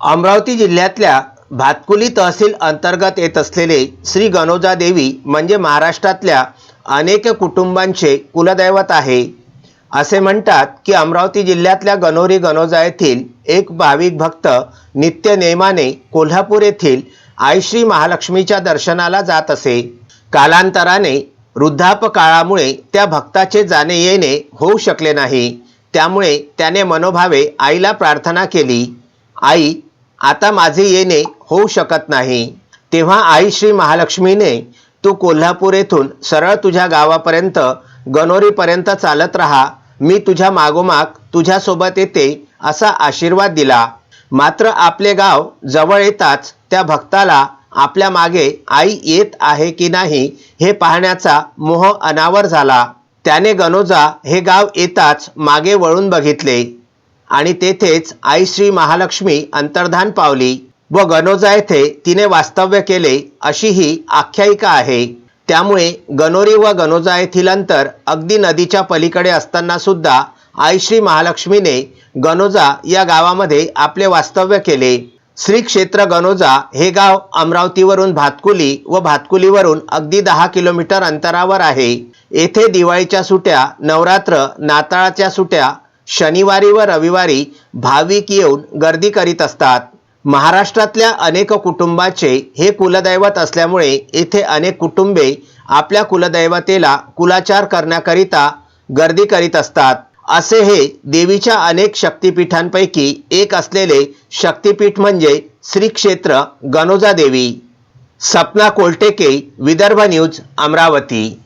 अमरावती जिल्ह्यातल्या भातकुली तहसील अंतर्गत येत असलेले श्री गणोजा देवी म्हणजे महाराष्ट्रातल्या अनेक कुटुंबांचे कुलदैवत आहे. असे म्हणतात की अमरावती जिल्ह्यातल्या गणोरी गणोजा येथील एक भाविक भक्त नित्य नेमाने कोल्हापूर येथील आई श्री महालक्ष्मीच्या दर्शनाला जात असे. कालांतराने वृद्धापकाळामुळे त्या भक्ताचे जाणे येणे होऊ शकले नाही. त्यामुळे त्याने मनोभावे आईला प्रार्थना केली. आई आता माझे येणे होऊ शकत नाही. तेव्हा आई श्री महालक्ष्मीने तू कोल्हापूर येथून सरळ तुझ्या गावापर्यंत गणोरीपर्यंत चालत राहा. मी तुझ्या मागोमाग तुझ्यासोबत येते असा आशीर्वाद दिला. मात्र आपले गाव जवळ येताच त्या भक्ताला आपल्या मागे आई येत आहे की नाही हे पाहण्याचा मोह अनावर झाला. त्याने गणोजा हे गाव येताच मागे वळून बघितले. आणि तेथेच आई श्री महालक्ष्मी अंतर्धान पावली व गणोजा येथे तिने वास्तव्य केले अशी ही आख्यायिका आहे. त्यामुळे गणोरी व गणोजा येथील अंतर अगदी नदीच्या पलीकडे असताना सुद्धा आई श्री महालक्ष्मीने गणोजा या गावामध्ये आपले वास्तव्य केले. श्री क्षेत्र गणोजा हे गाव अमरावतीवरून भातकुली व भातकुलीवरून अगदी दहा किलोमीटर अंतरावर आहे. येथे दिवाळीच्या सुट्या नवरात्र नाताळाच्या सुट्या शनिवारी व रविवारी भाविक येऊन गर्दी करीत असतात. महाराष्ट्रातल्या अनेक कुटुंबाचे हे कुलदैवत असल्यामुळे येथे अनेक कुटुंबे आपल्या कुलदैवतेला कुलाचार करण्याकरिता गर्दी करीत असतात. असे हे देवीच्या अनेक शक्तिपीठांपैकी एक असलेले शक्तिपीठ म्हणजे श्री क्षेत्र गणोजा देवी. सपना कोलटेके विदर्भ न्यूज अमरावती.